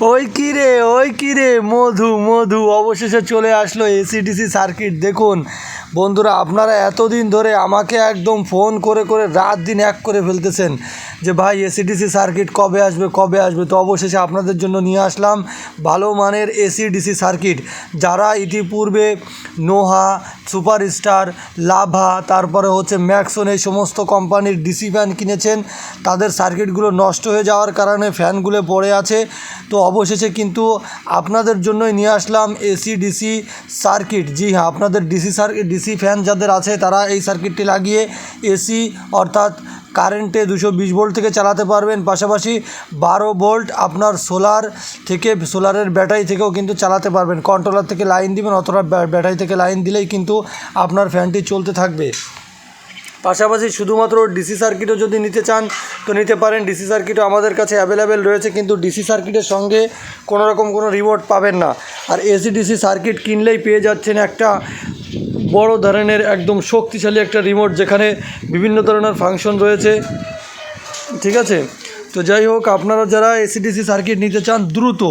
ওই কি রে, ওই কি রে? মধু মধু, অবশেষে চলে আসলো এসিডিসি সার্কিট দেখুন, বন্ধুরা, আপনারা এতদিন ধরে আমাকে একদম ফোন করে করে রাত দিন এক করে ফেলতেছেন যে, ভাই এসিডিসি সার্কিট কবে আসবে কবে আসবে? তো অবশেষে আপনাদের জন্য নিয়ে আসলাম ভালো মানের এসিডিসি সার্কিট যারা ইতিপূর্বে নোহা, সুপারস্টার, লাভা, তারপরে হচ্ছে ম্যাক্সন এই সমস্ত কোম্পানির ডিসি ফ্যান কিনেছেন, তাদের সার্কিটগুলো নষ্ট হয়ে যাওয়ার কারণে ফ্যানগুলো পড়ে আছে। তো অবশেষে কিন্তু আপনাদের জন্যই নিয়ে আসলাম এসি, ডিসি সার্কিট। জি হ্যাঁ আপনাদের ডিসি সার্কিট, ডিসি ফ্যান যাদের আছে, তারা এই সার্কিটটি লাগিয়ে এসি অর্থাৎ কারেন্টে দুশো বিশ ভোল্ট থেকে চালাতে পারবেন। পাশাপাশি বারো ভোল্ট আপনার সোলার থেকে, সোলারের ব্যাটারি থেকেও কিন্তু চালাতে পারবেন। কন্ট্রোলার থেকে লাইন দিবেন অথবা ব্য- ব্যাটারি থেকে লাইন দিলেই কিন্তু আপনার ফ্যানটি চলতে থাকবে। পাশাপাশি শুধুমাত্র ডিসি সার্কিটও যদি নিতে চান, তো নিতে পারেন। ডিসি সার্কিটও আমাদের কাছে অ্যাভেলেবেল রয়েছে, কিন্তু ডিসি সার্কিটের সঙ্গে কোনো রকম কোনো রিমোট পাবেন না। আর এসি ডিসি সার্কিট কিনলেই পেয়ে যাচ্ছেন একটা বড় ধরনের, একদম শক্তিশালী একটা রিমোট যেখানে বিভিন্ন ধরনের ফাংশন রয়েছে। ঠিক আছে? তো যাই হোক, আপনারা যারা এসিডিসি সার্কিট নিতে চান, দ্রুত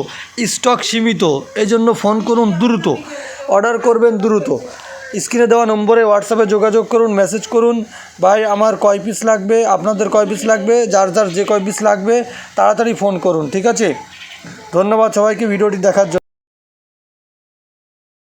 স্টক সীমিত, এজন্য ফোন করুন দ্রুত। অর্ডার করবেন দ্রুত। স্ক্রিনে দেওয়া নম্বরে হোয়াটসঅ্যাপে যোগাযোগ করুন মেসেজ করুন। ভাই, আমার কয় পিস লাগবে? আপনাদের কয় পিস লাগবে? যার যার যে কয় পিস লাগবে, তাড়াতাড়ি ফোন করুন, ঠিক আছে? ধন্যবাদ সবাইকে ভিডিওটি দেখার জন্য।